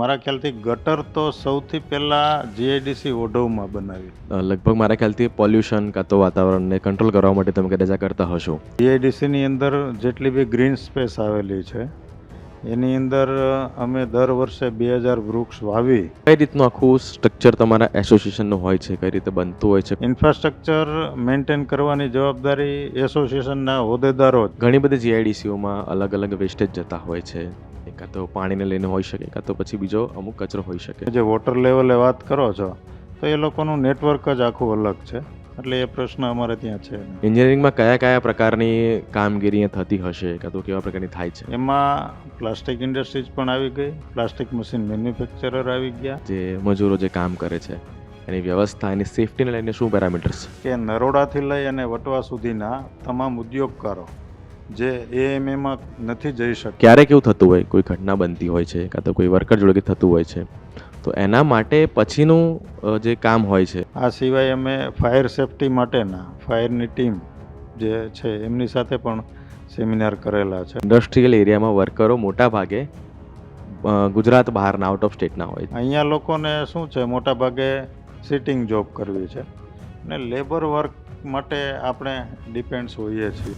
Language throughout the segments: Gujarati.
મારા ખ્યાલથી ગટર તો સૌથી પહેલાં જીઆઈડીસી ઓઢવમાં બનાવી. લગભગ મારા ખ્યાલથી પોલ્યુશન કાં તો વાતાવરણને કંટ્રોલ કરવા માટે તમે કદાચ કરતા હશો. જીઆઈડીસીની અંદર જેટલી બી ગ્રીન સ્પેસ આવેલી છે એની અંદર અમે દર વર્ષે બે હજાર વૃક્ષ વાવી. કઈ રીતનું આખું સ્ટ્રક્ચર તમારા એસોસિએશનનું હોય છે? કઈ રીતે બનતું હોય છે? ઇન્ફ્રાસ્ટ્રક્ચર મેન્ટેન કરવાની જવાબદારી એસોસિએશનના હોદ્દેદારો ઘણી બધી જીઆઈડીસીઓમાં અલગ અલગ વેસ્ટેજ જતા હોય છે. કાં તો પાણીને લઈને હોઈ શકે કાં તો પછી બીજો અમુક કચરો હોઈ શકે. જે વોટર લેવલે વાત કરો છો તો એ લોકોનું નેટવર્ક જ આખું અલગ છે. એટલે એ પ્રશ્ન અમારે ત્યાં છે એન્જિનિયરિંગમાં કયા કયા પ્રકારની કામગીરી થતી હશે કાં તો કેવા પ્રકારની થાય છે? એમાં પ્લાસ્ટિક ઇન્ડસ્ટ્રીઝ પણ આવી ગઈ પ્લાસ્ટિક મશીન મેન્યુફેક્ચરર આવી ગયા. જે મજૂરો જે કામ કરે છે એની વ્યવસ્થા એની સેફટીને લઈને શું પેરામીટર્સ છે? કે નરોડાથી લઈ અને વટવા સુધીના તમામ ઉદ્યોગકારો જે એએમએમાં નથી જઈ શકતા. ક્યારેક એવું થતું હોય? કોઈ ઘટના બનતી હોય છે કાં તો કોઈ વર્કર જોડે થતું હોય છે. તો એના માટે પછીનું જે કામ હોય છે. આ સિવાય અમે ફાયર સેફટી માટેના ફાયરની ટીમ જે છે એમની સાથે પણ સેમિનાર કરેલા છે. ઇન્ડસ્ટ્રીયલ એરિયામાં વર્કરો મોટા ભાગે ગુજરાત બહારના આઉટ ઓફ સ્ટેટના હોય. અહીંયા લોકોને શું છે મોટા ભાગે સિટિંગ જોબ કરવી છે. ને લેબર વર્ક માટે આપણે ડિપેન્ડ્સ હોઈએ છીએ.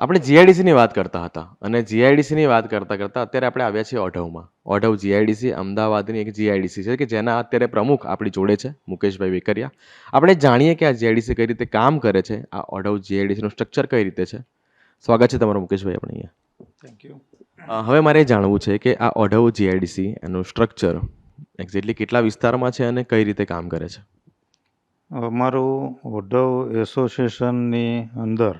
આપણે જીઆઈડીસીની વાત કરતા હતા અને જીઆઈડીસીની વાત કરતા કરતા અત્યારે આપણે આવ્યા છીએ ઓઢવમાં. ઓઢવ જીઆઈડીસી અમદાવાદની એક જીઆઈડીસી છે કે જેના અત્યારે પ્રમુખ આપણી જોડે છે મુકેશભાઈ વેકરિયા. આપણે જાણીએ કે આ જીઆઈડીસી કઈ રીતે કામ કરે છે આ ઓઢવ જીઆઈડીસીનું સ્ટ્રક્ચર કઈ રીતે છે. સ્વાગત છે તમારું મુકેશભાઈ આપણે અહીંયા. થેન્ક યુ હવે મારે એ જાણવું છે કે આ ઓઢવ જીઆઈડીસી એનું સ્ટ્રક્ચર એક્ઝેક્ટલી કેટલા વિસ્તારમાં છે અને કઈ રીતે કામ કરે છે? અમારું ઓઢવ એસોસિએશનની અંદર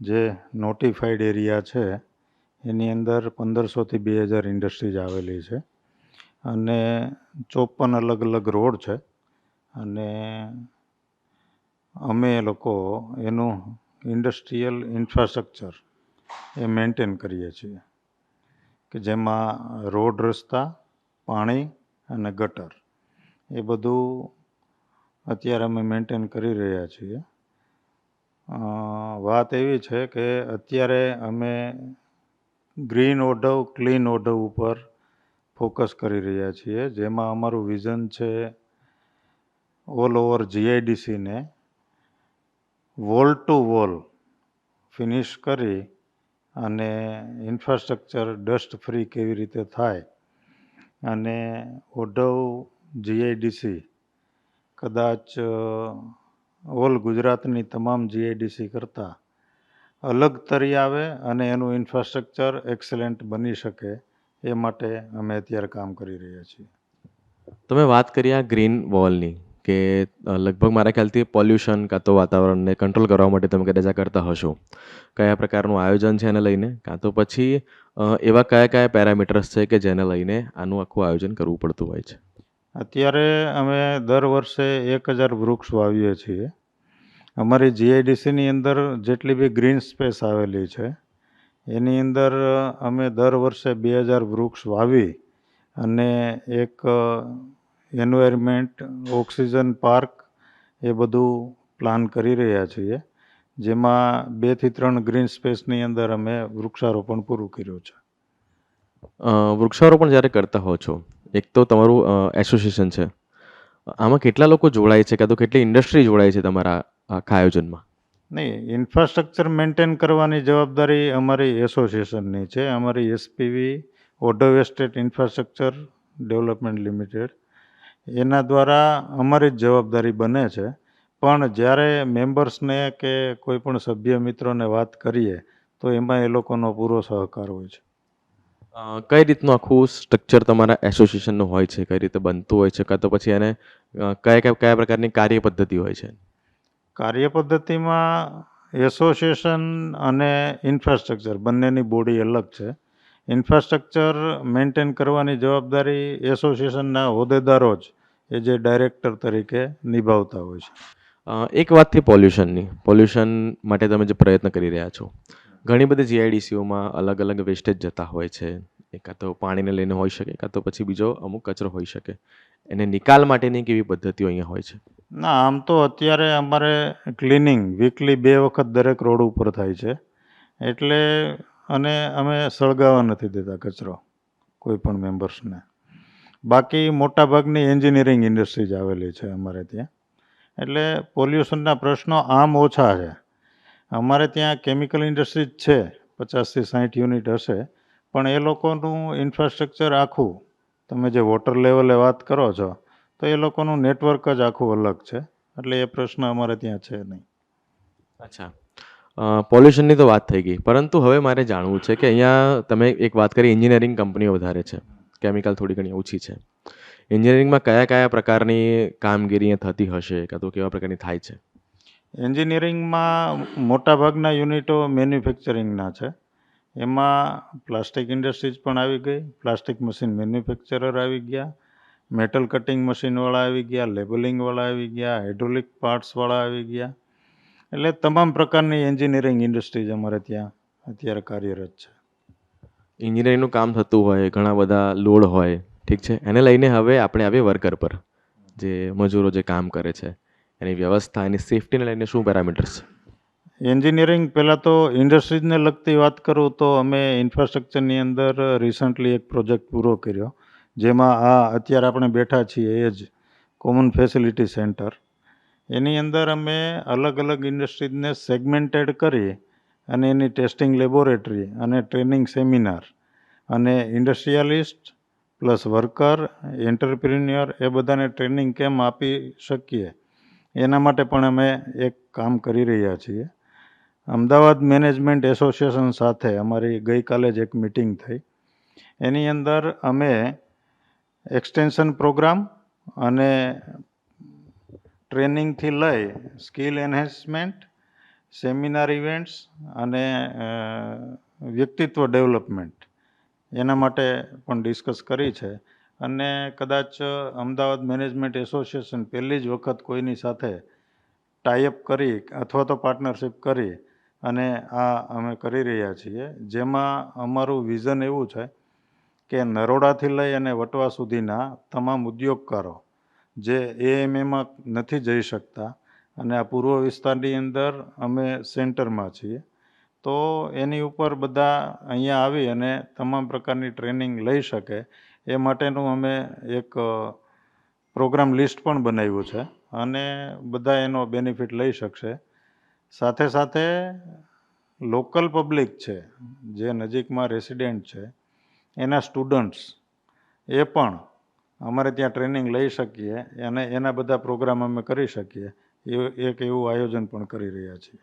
જે નોટિફાઈડ એરિયા છે, એની અંદર પંદરસોથી બે હજાર ઇન્ડસ્ટ્રીઝ આવેલી છે. અને ચોપન અલગ અલગ રોડ છે. અને અમે લોકો એનું ઇન્ડસ્ટ્રીયલ ઇન્ફ્રાસ્ટ્રક્ચર એ મેન્ટેન કરીએ છીએ. કે જેમાં રોડ રસ્તા, પાણી અને ગટર એ બધું અત્યારે અમે મેન્ટેન કરી રહ્યા છીએ. વાત એવી છે કે અત્યારે અમે ગ્રીન ઓઢવ, ક્લીન ઓઢવ ઉપર ફોકસ કરી રહ્યા છીએ. જેમાં અમારું વિઝન છે ઓલ ઓવર જીઆઈડીસીને વોલ ટુ વોલ ફિનિશ કરી અને ઇન્ફ્રાસ્ટ્રક્ચર ડસ્ટ ફ્રી કેવી રીતે થાય અને ઓઢવ, જીઆઈડીસી કદાચ ઓલ ગુજરાતની તમામ જીઆઈડીસી કરતાં અલગ તરી આવે અને એનું ઇન્ફ્રાસ્ટ્રક્ચર એક્સલેન્ટ બની શકે એ માટે અમે અત્યારે કામ કરી રહ્યા છીએ. તમે વાત કરી આ ગ્રીન વોલની કે લગભગ મારા ખ્યાલથી પોલ્યુશન કાં તો વાતાવરણને કંટ્રોલ કરવા માટે તમે કદાચ કરતા હશો. કયા પ્રકારનું આયોજન છે એને લઈને? કાં તો પછી એવા કયા કયા પેરામીટર્સ છે કે જેને લઈને આનું આખું આયોજન કરવું પડતું હોય છે? અત્યારે અમે દર વર્ષે એક હજાર વૃક્ષ વાવીએ છીએ. અમારી જીઆઈડીસીની અંદર જેટલી બી ગ્રીન સ્પેસ આવેલી છે, એની અંદર અમે દર વર્ષે બે હજાર વૃક્ષ વાવી અને એક એન્વાયરમેન્ટ ઓક્સિજન પાર્ક એ બધું પ્લાન કરી રહ્યા છીએ. જેમાં બેથી ત્રણ ગ્રીન સ્પેસની અંદર અમે વૃક્ષારોપણ પૂરું કર્યું છે. વૃક્ષારોપણ જ્યારે કરતા હો છો એક તો તમારું એસોસિએશન છે. આમાં કેટલા લોકો જોડાય છે કાં તો કેટલી ઇન્ડસ્ટ્રી જોડાય છે તમારા આખા આયોજનમાં? નહીં ઇન્ફ્રાસ્ટ્રક્ચર મેન્ટેન કરવાની જવાબદારી અમારી એસોસિએશનની છે. અમારી SPV Odhav estate infrastructure development limited એના દ્વારા અમારી જ જવાબદારી બને છે. પણ જ્યારે મેમ્બર્સને કે કોઈ પણ સભ્ય મિત્રોને વાત કરીએ, તો એમાં એ લોકોનો પૂરો સહકાર હોય છે. કઈ રીતનું આખું સ્ટ્રક્ચર તમારા એસોસિએશનનું હોય છે? કઈ રીતે બનતું હોય છે? કાં તો પછી એને કયા કયા કયા પ્રકારની કાર્ય પદ્ધતિ હોય છે? કાર્ય પદ્ધતિમાં એસોસિએશન અને ઇન્ફ્રાસ્ટ્રક્ચર બંનેની બોડી અલગ છે. ઇન્ફ્રાસ્ટ્રક્ચર મેન્ટેન કરવાની જવાબદારી એસોસિએશનના હોદ્દેદારો જ એ જે ડાયરેક્ટર તરીકે નિભાવતા હોય છે. એક વાતથી પોલ્યુશનની પોલ્યુશન માટે તમે જે પ્રયત્ન કરી રહ્યા છો ઘણી બધી જીઆઈડીસીઓમાં અલગ અલગ વેસ્ટેજ જતા હોય છે. એ કાં તો પાણીને લઈને હોઈ શકે, કાં તો પછી બીજો અમુક કચરો હોઈ શકે. એને નિકાલ માટેની કેવી પદ્ધતિઓ અહીંયા હોય છે? ના, આમ તો અત્યારે અમારે ક્લિનિંગ વીકલી બે વખત દરેક રોડ ઉપર થાય છે. એટલે અને અમે સળગાવવા નથી દેતા કચરો, કોઈ પણ મેમ્બર્સને બાકી મોટાભાગની એન્જિનિયરિંગ ઇન્ડસ્ટ્રીઝ આવેલી છે અમારે ત્યાં. એટલે પોલ્યુશનના પ્રશ્નો આમ ઓછા છે. અમારે ત્યાં કેમિકલ ઇન્ડસ્ટ્રીઝ છે, પચાસથી સાઠ યુનિટ હશે. પણ એ લોકોનું ઇન્ફ્રાસ્ટ્રક્ચર આખું, તમે જે વોટર લેવલે વાત કરો છો, તો એ લોકોનું નેટવર્ક જ આખું અલગ છે. એટલે એ પ્રશ્ન અમારે ત્યાં છે નહીં. અચ્છા. પોલ્યુશનની તો વાત થઈ ગઈ. પરંતુ હવે મારે જાણવું છે કે અહીંયા તમે એક વાત કરી, એન્જિનિયરિંગ કંપનીઓ વધારે છે. કેમિકલ થોડી ઘણી ઓછી છે. એન્જિનિયરિંગમાં કયા કયા પ્રકારની કામગીરી થતી હશે, કાં તો કેવા પ્રકારની થાય છે? એન્જિનિયરિંગમાં મોટાભાગના યુનિટો મેન્યુફેક્ચરિંગના છે. એમાં પ્લાસ્ટિક ઇન્ડસ્ટ્રીઝ પણ આવી ગઈ, પ્લાસ્ટિક મશીન મેન્યુફેક્ચરર આવી ગયા, મેટલ કટિંગ મશીનવાળા આવી ગયા, લેબલિંગવાળા આવી ગયા, હાઇડ્રોલિક પાર્ટ્સવાળા આવી ગયા. એટલે તમામ પ્રકારની એન્જિનિયરિંગ ઇન્ડસ્ટ્રીઝ અમારે ત્યાં અત્યારે કાર્યરત છે. એન્જિનિયરિંગનું કામ થતું હોય, ઘણા બધા લોડ હોય, ઠીક છે? એને લઈને હવે આપણે આવીએ વર્કર પર, જે મજૂરો જે કામ કરે છે. એની વ્યવસ્થા એની સેફટીને લઈને શું પેરામીટર્સ છે એન્જિનિયરિંગ પહેલાં તો ઇન્ડસ્ટ્રીઝને લગતી વાત કરું તો અમે ઇન્ફ્રાસ્ટ્રક્ચરની અંદર રિસન્ટલી એક પ્રોજેક્ટ પૂરો કર્યો જેમાં આ અત્યારે આપણે બેઠા છીએ એ જ કોમન ફેસિલિટી સેન્ટર એની અંદર અમે અલગ અલગ ઇન્ડસ્ટ્રીઝને સેગમેન્ટેડ કરી અને એની ટેસ્ટિંગ લેબોરેટરી અને ટ્રેનિંગ સેમિનાર અને ઇન્ડસ્ટ્રીયાલિસ્ટ પ્લસ વર્કર એન્ટરપ્રિન્યોર એ બધાને ટ્રેનિંગ કેમ આપી શકીએ એના માટે પણ અમે એક કામ કરી રહ્યા છીએ. અમદાવાદ મેનેજમેન્ટ એસોસિએશન સાથે અમારી ગઈકાલે જ એક મિટિંગ થઈ. એની અંદર અમે એક્સટેન્શન પ્રોગ્રામ અને ટ્રેનિંગથી લઈ સ્કિલ એન્હેન્સમેન્ટ, સેમિનાર ઇવેન્ટ્સ અને વ્યક્તિત્વ ડેવલપમેન્ટ એના માટે પણ ડિસ્કસ કરી છે. અને કદાચ અમદાવાદ મેનેજમેન્ટ એસોસિએશન પહેલી જ વખત કોઈની સાથે ટાઈઅપ કરી અથવા તો પાર્ટનરશિપ કરી અને આ અમે કરી રહ્યા છીએ. જેમાં અમારું વિઝન એવું છે કે નરોડાથી લઈ અને વટવા સુધીના તમામ ઉદ્યોગકારો જે એએમએમાં નથી જઈ શકતા અને આ પૂર્વ વિસ્તારની અંદર અમે સેન્ટરમાં છીએ, તો એની ઉપર બધા અહીંયા આવી અને તમામ પ્રકારની ટ્રેનિંગ લઈ શકે એ માટેનું અમે એક પ્રોગ્રામ લિસ્ટ પણ બનાવ્યું છે અને બધા એનો બેનિફિટ લઈ શકશે. સાથે સાથે લોકલ પબ્લિક છે, જે નજીકમાં રેસિડેન્ટ છે, એના સ્ટુડન્ટ્સ એ પણ અમારે ત્યાં ટ્રેનિંગ લઈ શકીએ અને એના બધા પ્રોગ્રામ અમે કરી શકીએ. એ, એક એવું આયોજન પણ કરી રહ્યા છીએ.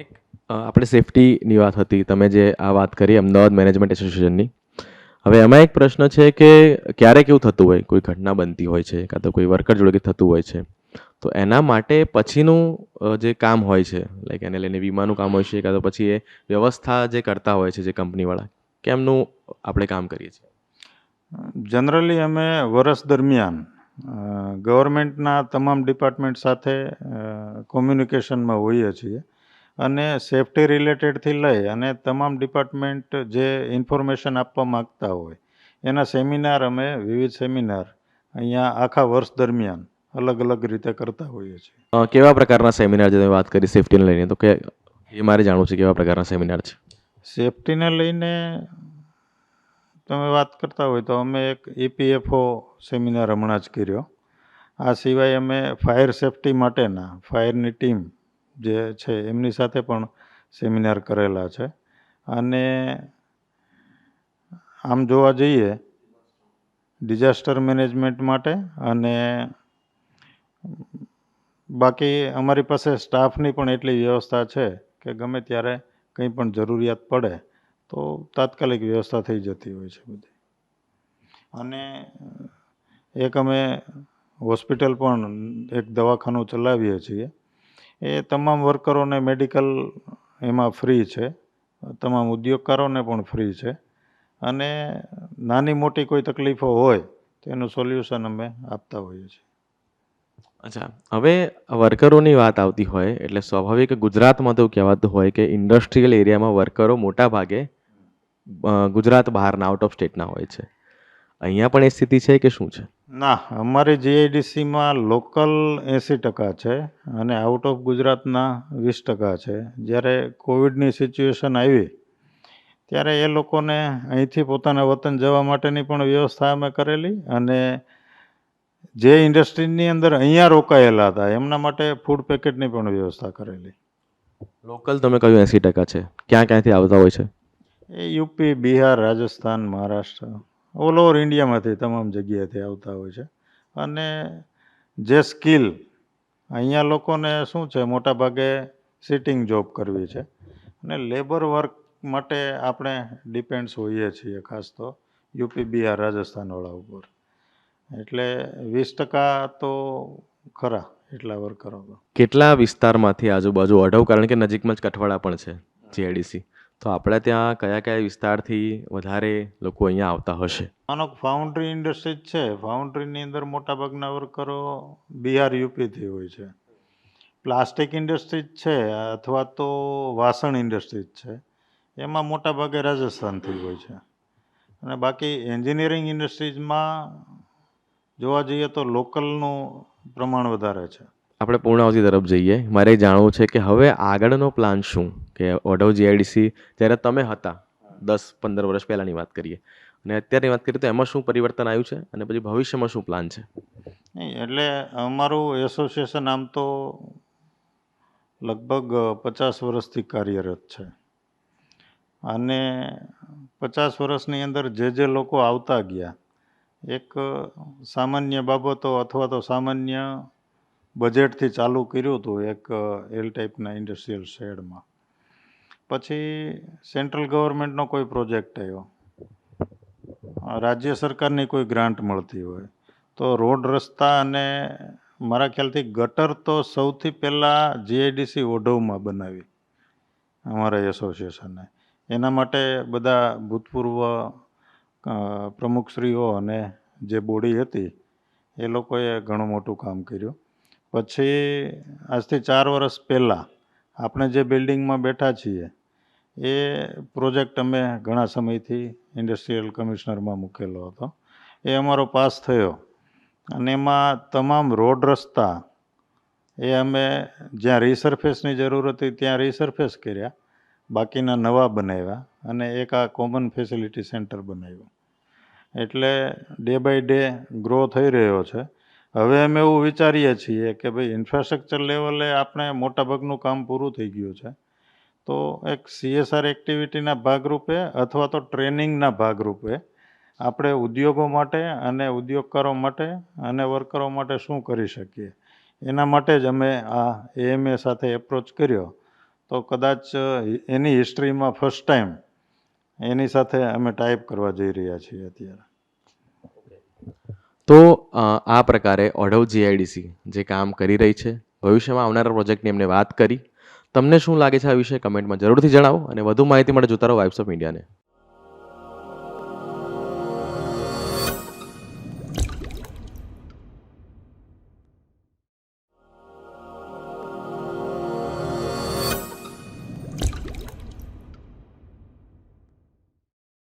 એક આપણે સેફટીની વાત હતી. તમે જે આ વાત કરી, અમદાવાદ મેનેજમેન્ટ એસોસિએશનની હવે એમાં એક પ્રશ્ન છે કે ક્યારેક એવું થતું હોય? કોઈ ઘટના બનતી હોય છે, કાં તો કોઈ વર્કર જોડે કે થતું હોય છે. તો એના માટે પછીનું જે કામ હોય છે લાઈક એને લઈને વીમાનું કામ હોય છે, કાં તો પછી એ વ્યવસ્થા જે કરતા હોય છે, જે કંપનીવાળા, કેમનું આપણે કામ કરીએ છીએ? જનરલી અમે વર્ષ દરમિયાન ગવર્મેન્ટના તમામ ડિપાર્ટમેન્ટ સાથે કોમ્યુનિકેશનમાં હોઈએ છીએ. અને સેફટી રિલેટેડથી લઈ અને તમામ ડિપાર્ટમેન્ટ જે ઇન્ફોર્મેશન આપવા માગતા હોય એના સેમિનાર અમે વિવિધ સેમિનાર અહીંયા આખા વર્ષ દરમિયાન અલગ અલગ રીતે કરતા હોઈએ છીએ. કેવા પ્રકારના સેમિનાર જે તમે વાત કરી સેફટીને લઈને તો કે એ મારે જાણવું છે કેવા પ્રકારના સેમિનાર છે? સેફટીને લઈને તમે વાત કરતા હોય તો અમે એક ઈપીએફઓ સેમિનાર હમણાં જ કર્યો. આ સિવાય અમે ફાયર સેફટી માટેના ફાયરની ટીમ જે છે, એમની સાથે પણ સેમિનાર કરેલા છે. અને આમ જોવા જઈએ ડિઝાસ્ટર મેનેજમેન્ટ માટે અને બાકી અમારી પાસે સ્ટાફની પણ એટલી વ્યવસ્થા છે કે ગમે ત્યારે કંઈ પણ જરૂરિયાત પડે, તો તાત્કાલિક વ્યવસ્થા થઈ જતી હોય છે બધી. અને એક અમે હોસ્પિટલ પણ એક દવાખાનું ચલાવીએ છીએ. એ તમામ વર્કરોને મેડિકલ એમાં ફ્રી છે. તમામ ઉદ્યોગકારોને પણ ફ્રી છે. અને નાની મોટી કોઈ તકલીફો હોય, તો એનું સોલ્યુશન અમે આપતા હોઈએ છીએ. અચ્છા, હવે વર્કરોની વાત આવતી હોય, એટલે સ્વાભાવિક ગુજરાતમાં તો કહેવાતું હોય કે ઇન્ડસ્ટ્રીયલ એરિયામાં વર્કરો મોટા ભાગે ગુજરાત બહારના આઉટ ઓફ સ્ટેટના હોય છે. અહીંયા પણ એ સ્થિતિ છે કે શું છે? ના અમારી જીઆઈડીસીમાં લોકલ એંસી ટકા છે અને આઉટ ઓફ ગુજરાતના વીસ ટકા છે. જ્યારે કોવિડની સિચ્યુએશન આવી ત્યારે એ લોકોને અહીંથી પોતાના વતન જવા માટેની પણ વ્યવસ્થા અમે કરેલી અને જે ઇન્ડસ્ટ્રીની અંદર અહીંયા રોકાયેલા હતા એમના માટે ફૂડ પેકેટની પણ વ્યવસ્થા કરેલી. લોકલ તમે કહ્યું એંસી ટકા છે? ક્યાં ક્યાંથી આવતા હોય છે? એ UP Bihar Rajasthan Maharashtra. All over ઇન્ડિયામાંથી તમામ જગ્યાએથી આવતા હોય છે. અને જે સ્કિલ, અહીંયા લોકોને શું છે, મોટા ભાગે સિટિંગ જોબ કરવી છે. અને લેબર વર્ક માટે આપણે ડિપેન્ડ્સ હોઈએ છીએ, ખાસ તો યુપી, બિહાર, રાજસ્થાનવાળા ઉપર. એટલે વીસ ટકા તો ખરા એટલા વર્કરો કેટલા વિસ્તારમાંથી આજુબાજુ? અઢવ, કારણ કે નજીકમાં જ કઠવાડા પણ છે જીઆઈડીસી તો આપણે ત્યાં કયા કયા વિસ્તારથી વધારે લોકો અહીંયા આવતા હશે? આનો ફાઉન્ડ્રી ઇન્ડસ્ટ્રી છે. ફાઉન્ડ્રીની અંદર મોટાભાગના વર્કરો બિહાર યુપીથી હોય છે. પ્લાસ્ટિક ઇન્ડસ્ટ્રી છે અથવા તો વાસણ ઇન્ડસ્ટ્રી છે. એમાં મોટાભાગે રાજસ્થાનથી હોય છે. અને બાકી એન્જિનિયરિંગ ઇન્ડસ્ટ્રીઝમાં જોવા જઈએ તો લોકલનું પ્રમાણ વધારે છે. આપણે પૂર્ણાવતી તરફ જઈએ. મારે જાણવું છે કે હવે આગળનો પ્લાન શું? કે ઓઢવ જીઆઈડીસી જ્યારે તમે હતા, દસ, પંદર વર્ષ પહેલાંની વાત કરીએ. અને અત્યારની વાત કરીએ તો એમાં શું પરિવર્તન આવ્યું છે? અને પછી ભવિષ્યમાં શું પ્લાન છે? એટલે અમારું એસોસિએશન આમ તો લગભગ પચાસ વર્ષથી કાર્યરત છે. અને પચાસ વર્ષની અંદર જે જે લોકો આવતા ગયા, એક સામાન્ય બાબતો અથવા તો સામાન્ય બજેટથી ચાલુ કર્યું હતું એક એલ ટાઈપના ઇન્ડસ્ટ્રીયલ શેડમાં પછી સેન્ટ્રલ ગવર્મેન્ટનો કોઈ પ્રોજેક્ટ આવ્યો. રાજ્ય સરકારની કોઈ ગ્રાન્ટ મળતી હોય. તો રોડ રસ્તા અને મારા ખ્યાલથી ગટર તો સૌથી પહેલાં જીઆઈડીસી ઓઢવમાં બનાવી અમારા એસોસિએશને એના માટે બધા ભૂતપૂર્વ પ્રમુખશ્રીઓ અને જે બોડી હતી, એ લોકોએ ઘણું મોટું કામ કર્યું. પછી આજથી ચાર વર્ષ પહેલાં આપણે જે બિલ્ડિંગમાં બેઠા છીએ, એ પ્રોજેક્ટ અમે ઘણા સમયથી ઇન્ડસ્ટ્રીયલ કમિશનરમાં મૂકેલો હતો. એ અમારો પાસ થયો અને એમાં તમામ રોડ રસ્તા એ અમે જ્યાં રિસરફેસની જરૂર હતી ત્યાં રિસરફેસ કર્યા. બાકીના નવા બનાવ્યા અને એક આ કોમન ફેસિલિટી સેન્ટર બનાવ્યું. એટલે ડે બાય ડે ગ્રો થઈ રહ્યો છે. હવે અમે એવું વિચારીએ છીએ કે ભાઈ ઇન્ફ્રાસ્ટ્રક્ચર લેવલે આપણે મોટાભાગનું કામ પૂરું થઈ ગયું છે. તો એક સીએસઆર એક્ટિવિટીના ભાગરૂપે અથવા તો ટ્રેનિંગના ભાગરૂપે આપણે ઉદ્યોગો માટે અને ઉદ્યોગકારો માટે અને વર્કરો માટે શું કરી શકીએ? એના માટે જ અમે આ એએમએ સાથે એપ્રોચ કર્યો. તો કદાચ એની હિસ્ટ્રીમાં ફર્સ્ટ ટાઈમ એની સાથે અમે ટાઈપ કરવા જઈ રહ્યા છીએ અત્યારે. તો આ પ્રકારે ઓઢવ જીઆઈડીસી જે કામ કરી રહી છે, ભવિષ્યમાં આવનારા પ્રોજેક્ટની એમને વાત કરી. તમને શું લાગે છે આ વિશે કમેન્ટમાં જરૂરથી જણાવો અને વધુ માહિતી માટે જોતા રહો વાઇબ્સ ઓફ ઇન્ડિયાને